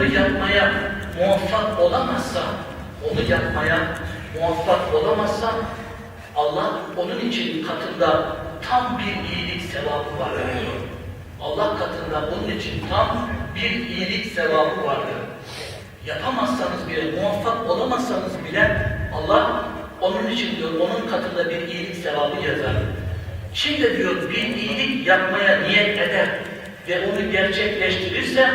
onu yapmaya muvaffak olamazsa, onu yapmaya muvaffak olamazsa Allah onun için katında tam bir iyilik sevabı var. Allah katında onun için tam bir iyilik sevabı vardır. Yapamazsanız bile, muvaffak olamazsanız bile Allah onun için diyor, onun katında bir iyilik sevabı yazar. Şimdi diyor bir iyilik yapmaya niyet eder ve onu gerçekleştirirse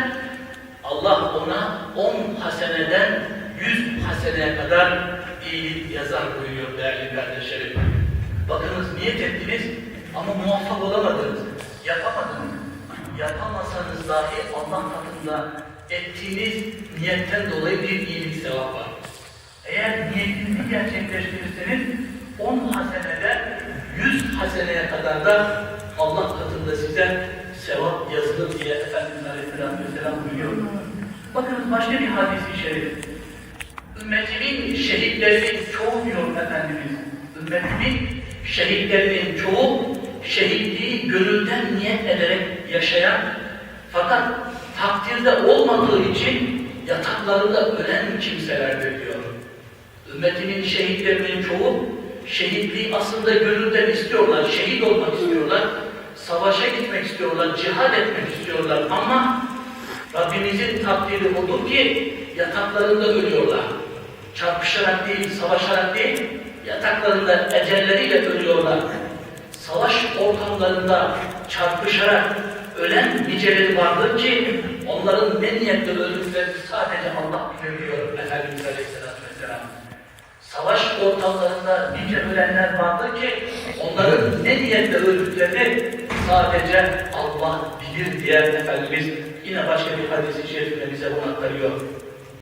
Allah ona on haseneden yüz haseneye kadar iyilik yazar buyuruyor değerli kardeşlerim. Bakınız niyet ettiniz ama muvaffak olamadınız, yapamadınız. Yapamasanız dahi Allah katında ettiğiniz niyetten dolayı bir iyilik sevap var. Eğer niyetinizi gerçekleştirirseniz 10 haseneden 100 haseneye kadar da Allah katında size yazılır diye Efendimiz Aleyhisselatü Vesselam buyuruyor. Bakınız başka bir hadis-i şerif. Ümmetimin şehitlerinin çoğu diyor Efendimiz. Ümmetimin şehitlerinin çoğu şehitliği gönülden niyet ederek yaşayan fakat takdirde olmadığı için yataklarında ölen kimselerdir diyor. Ümmetimin şehitlerinin çoğu şehitliği aslında gönülden istiyorlar, şehit olmak gitmek istiyorlar, cihad etmek istiyorlar ama Rabbimizin takdiri odur ki yataklarında ölüyorlar. Çarpışarak değil, savaşarak değil, yataklarında ecelleriyle ölüyorlar. Savaş ortamlarında çarpışarak ölen niceleri vardır ki onların ne niyetle öldüklerini sadece Allah bilir diyor Efendimiz Aleyhisselatü Vesselam. Savaş ortamlarında nice ölenler vardır ki onların ne niyetle öldüklerini sadece Allah bilir diye Efendimiz yine başka bir hadis-i şerifle bize bunu aktarıyor.